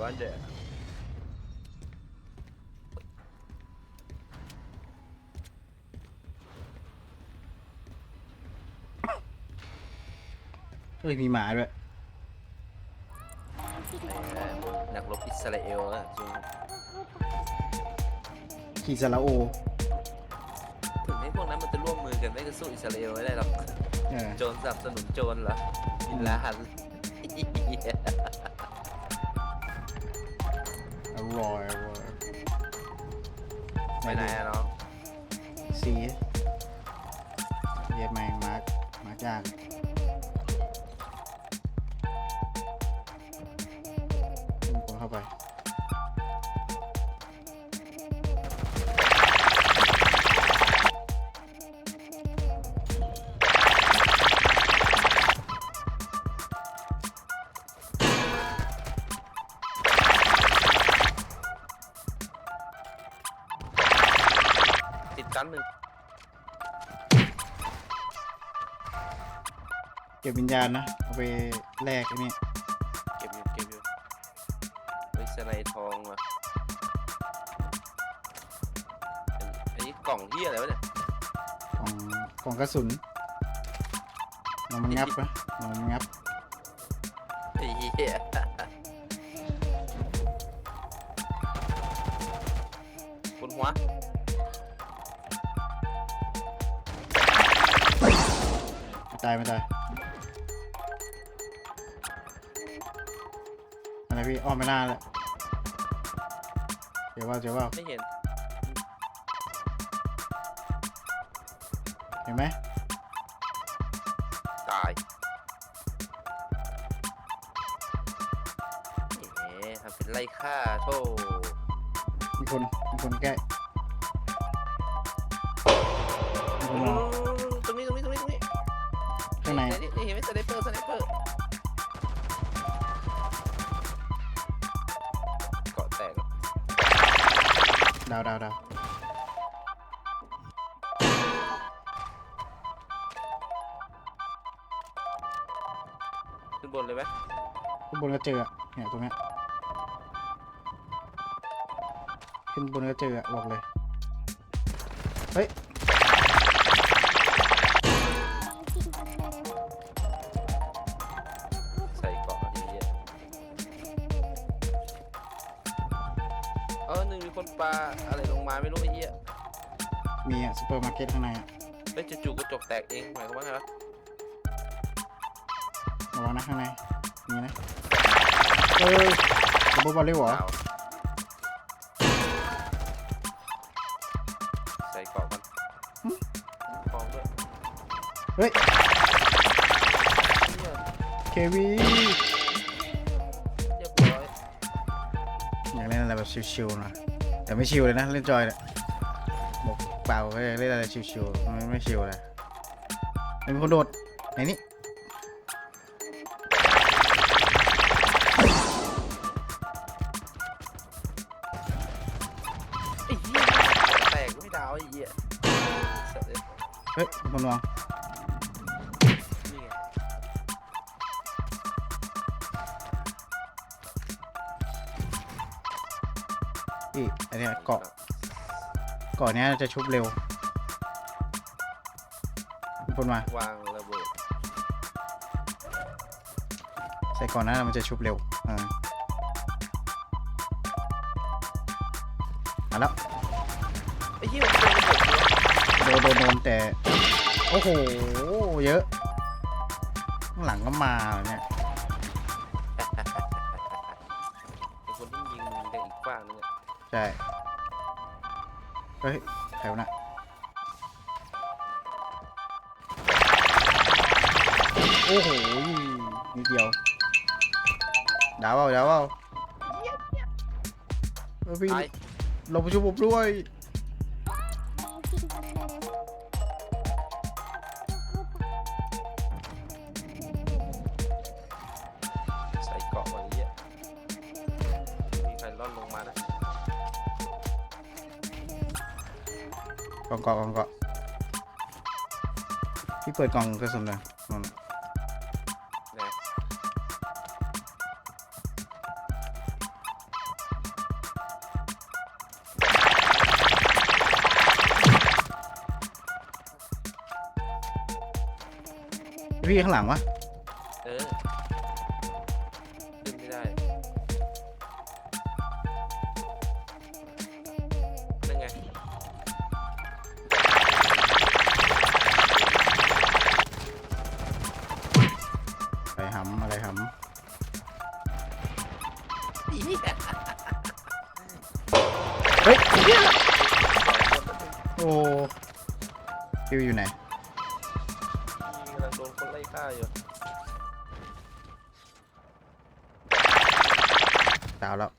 Wonder เอ้ยมีหมาด้วยนักรบอิสราเอลอะจริงขี่ซาลาโอถึงให้พวกนั้นมันจะร่วมมือกันไม่ก็สู้อิสราเอลไม่ได้หรอก เออ โจรสนับสนุนโจรเหรออินลาฮัน อร่อยอร่อยไปไหนอะน้องสีเรียกแมงมาร์กมาร์กย่างคนเข้าไป ติดกันหนึ่งเก็บวิญญาณนะ เอาไปแลกไอ้นี่เก็บอยู่เก็บอยู่เฮ้ยสไนทองว่ะอันอันนี้กล่องที่อะไรวะเนี่ยของของกระสุนลองมันงับปะลองมันงับไอ้เหี้ยคุณหัว ตายไม่ตายอะไรพี่อ้อมไม่น่าเลยเดี๋ยวว่าเดี๋ยวว่าไม่เห็น เห็นไหมตายเอ๋ทำเป็นไล่ฆ่าโธ่มีคนมีคนใกล้มีคนมอ ข้างในนี่นี่เห็นไหมสไนเปอร์สไนเปอร์เกาะแตกดาวดาวดาวขึ้นบนเลยไหมขึ้นบนก็เจออะเนี่ยตรงเนี้ยขึ้นบนก็เจออะบอกเลย เฮ้ย เออหนึ่งมีคนปลาอะไรลงมาไม่รู้ไอ้เหี้ยมีอะซูเปอร์มาร์เก็ตข้างในอะเฮ้ยจู่ๆกระจกแตกเองหมายความว่าไงวะระวังนะข้างในมีนะเออซูเปอร์บอลเร็วเหรอเปล่าใส่เกาะมันฟองด้วยเฮ้ย เหี้ยเควี อยากเล่นอะไรแบบชิวๆนะแต่ไม่ชิวเลยนะเล่นจอยเนี่ยบอกเปล่าก็อยากเล่นอะไรชิวๆมันไม่ชิวเลยมันมีคนโดดไหนนี่ไอ้เหี้ยแตกไม่ดาวไอ้เหี้ยสัตว์เอ้ยเฮ้ยมีคนมอง อีอันเนี้ยเกาะเกาะเนี้ยจะชุบเร็วมีคนมาวางระเบิดใส่ก่อนหน้ามันจะชุบเร็วอ่ามาแล้วไอ้เหี้ยมันเป็นระเบิดเหรอโดนโดนโดนแต่ โอ้โห เยอะข้างหลังก็มาเนี่ยไอ้คนที่ยิงมึงจากอีกฝั่งนึงอะ ใช่ เฮ้ยแถวน่ะโอ้โหนิดเดียวดาวเอาดาวเอาเออพี่ตายลงไปช่วยผมด้วยใส่เกาะมาไอ้เหี้ยมีใครร่อนลงมานะ กล่องเกาะกล่องเกาะพี่เปิดกล่องกระสุนหน่ยนนพี่ข้างหลังวะ เฮ้ยโอ้ฟิวอยู่ไหนกำลังโดนคนไล่ฆ่าอยู่ ดาวแล้ว